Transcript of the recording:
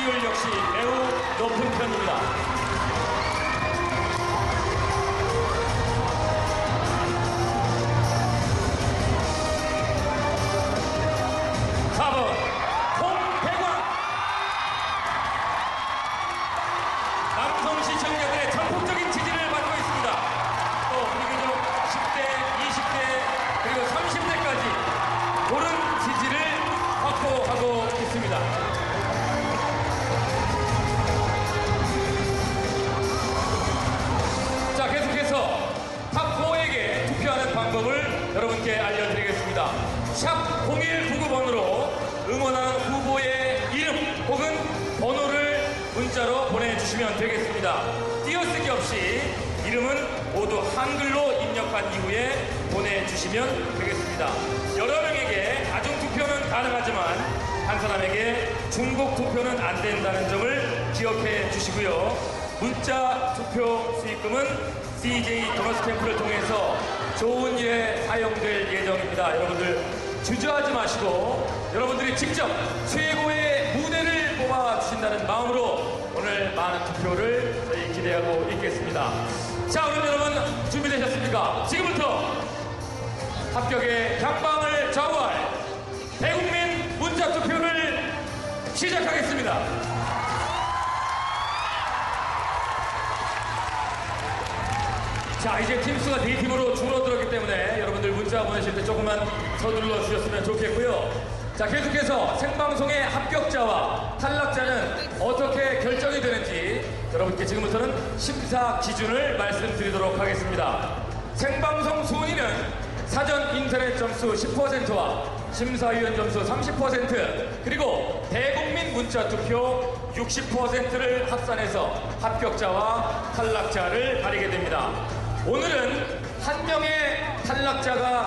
지지율 역시 매우 높은 편입니다. 시청자들의 전폭적인 여러분께 알려드리겠습니다. 샵 0199번으로 응원하는 후보의 이름 혹은 번호를 문자로 보내주시면 되겠습니다. 띄어쓰기 없이 이름은 모두 한글로 입력한 이후에 보내주시면 되겠습니다. 여러 명에게 다중투표는 가능하지만 한 사람에게 중복 투표는 안 된다는 점을 기억해 주시고요. 문자 투표 수익금은 CJ 도너스 캠프를 통해서 좋은 일에 사용될 예정입니다. 여러분들 주저하지 마시고 여러분들이 직접 최고의 무대를 뽑아 주신다는 마음으로 오늘 많은 투표를 저희 기대하고 있겠습니다. 자, 그럼 여러분 준비되셨습니까? 지금부터 합격의 향방을 좌우할 대국민 문자 투표를 시작하겠습니다. 자, 이제 팀수가 네 팀으로 줄어들었기 때문에 여러분들 문자 보내실 때 조금만 서둘러 주셨으면 좋겠고요. 자, 계속해서 생방송의 합격자와 탈락자는 어떻게 결정이 되는지 여러분께 지금부터는 심사 기준을 말씀드리도록 하겠습니다. 생방송 순위는 사전 인터넷 점수 10%와 심사위원 점수 30% 그리고 대국민 문자 투표 60%를 합산해서 합격자와 탈락자를 가리게 됩니다. 오늘은 한 명의 탈락자가